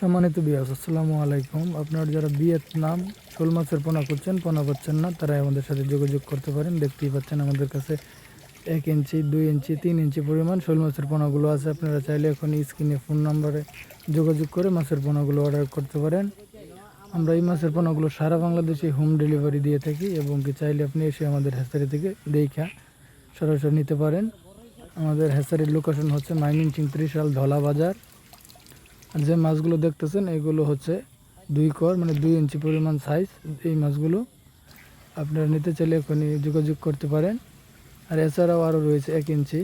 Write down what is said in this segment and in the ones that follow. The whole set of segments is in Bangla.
সম্মানিত বিয়াস আসসালামু আলাইকুম। আপনারা যারা ভিয়েতনাম শোল মাছের পোনা করছেন পোনা পাচ্ছেন না তারা আমাদের সাথে যোগাযোগ করতে পারেন। দেখতেই পাচ্ছেন আমাদের কাছে এক ইঞ্চি, দুই ইঞ্চি, তিন ইঞ্চি পরিমাণ শোল মাছের পোনাগুলো আছে। আপনারা চাইলে এখন স্ক্রিনে ফোন নাম্বারে যোগাযোগ করে মাছের পোনাগুলো অর্ডার করতে পারেন। আমরা এই মাছের পোনাগুলো সারা বাংলাদেশে হোম ডেলিভারি দিয়ে থাকি এবং কি চাইলে আপনি এসে আমাদের হ্যাচারি থেকে দেখা সরাসরি নিতে পারেন। আমাদের হ্যাচারির লোকেশন হচ্ছে মাইমিনচিং ত্রিশাল ধলা বাজার। আর যে মাছগুলো দেখতেছেন, এগুলো হচ্ছে দুই কর মানে দুই ইঞ্চি পরিমাণ সাইজ এই মাছগুলো। আপনারা নিতে চাইলে এখনই যোগাযোগ করতে পারেন। আর এছাড়াও আরও রয়েছে এক ইঞ্চি,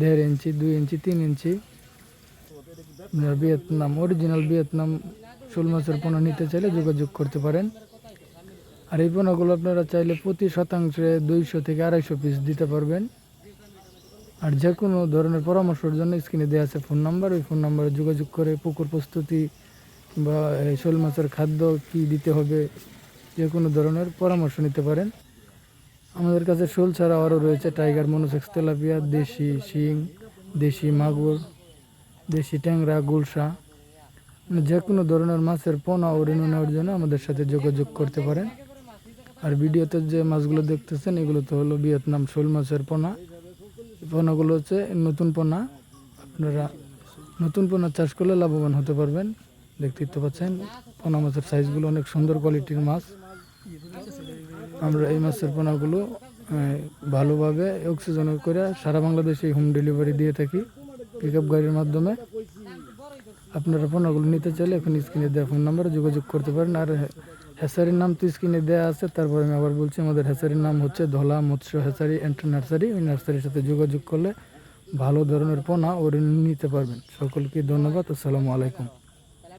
দেড় ইঞ্চি, দুই ইঞ্চি, তিন ইঞ্চি। ভিয়েতনাম অরিজিনাল ভিয়েতনাম শোল মাছের পোনা নিতে চাইলে যোগাযোগ করতে পারেন। আর এই পোনাগুলো আপনারা চাইলে প্রতি শতাংশে দুইশো থেকে আড়াইশো পিস দিতে পারবেন। আর যে কোনো ধরনের পরামর্শের জন্য স্ক্রিনে দেওয়া আছে ফোন নাম্বার, ওই ফোন নাম্বারে যোগাযোগ করে পুকুর প্রস্তুতি বা এই শোল মাছের খাদ্য কি দিতে হবে, যে কোনো ধরনের পরামর্শ নিতে পারেন। আমাদের কাছে শোল ছাড়া আরও রয়েছে টাইগার, মনোসেক্স, তেলাপিয়া, দেশি শিং, দেশি মাগুর, দেশি ট্যাংরা, গুলশা। মানে যে কোনো ধরনের মাছের পোনা ও রেণু নেওয়ার জন্য আমাদের সাথে যোগাযোগ করতে পারেন। আর ভিডিওতে যে মাছগুলো দেখতেছেন, এগুলো তো হলো ভিয়েতনাম শোল মাছের পোনা। পোনাগুলো হচ্ছে নতুন পোনা আপনারা নতুন পোনা চাষ করলে লাভবান হতে পারবেন। দেখতেই তো পাচ্ছেন পোনা মাছের সাইজগুলো অনেক সুন্দর কোয়ালিটির মাছ। আমরা এই মাছের পোনাগুলো ভালোভাবে অক্সিজেন করে সারা বাংলাদেশে হোম ডেলিভারি দিয়ে থাকি পিক আপ গাড়ির মাধ্যমে। আপনারা পোনাগুলো নিতে চাইলে এখন স্ক্রিনে দেওয়া ফোন নাম্বারে যোগাযোগ করতে পারেন। আর হ্যাসারির নাম তো স্ক্রিনে দেওয়া আছে, তারপরে আমি আবার বলছি আমাদের হেসারির নাম হচ্ছে ধলা মৎস্য হেসারি অ্যান্ড নার্সারি। ওই নার্সারির সাথে যোগাযোগ করলে ভালো ধরনের পোনা ওর নিতে পারবেন। সকলকে ধন্যবাদ, আসসালামু আলাইকুম।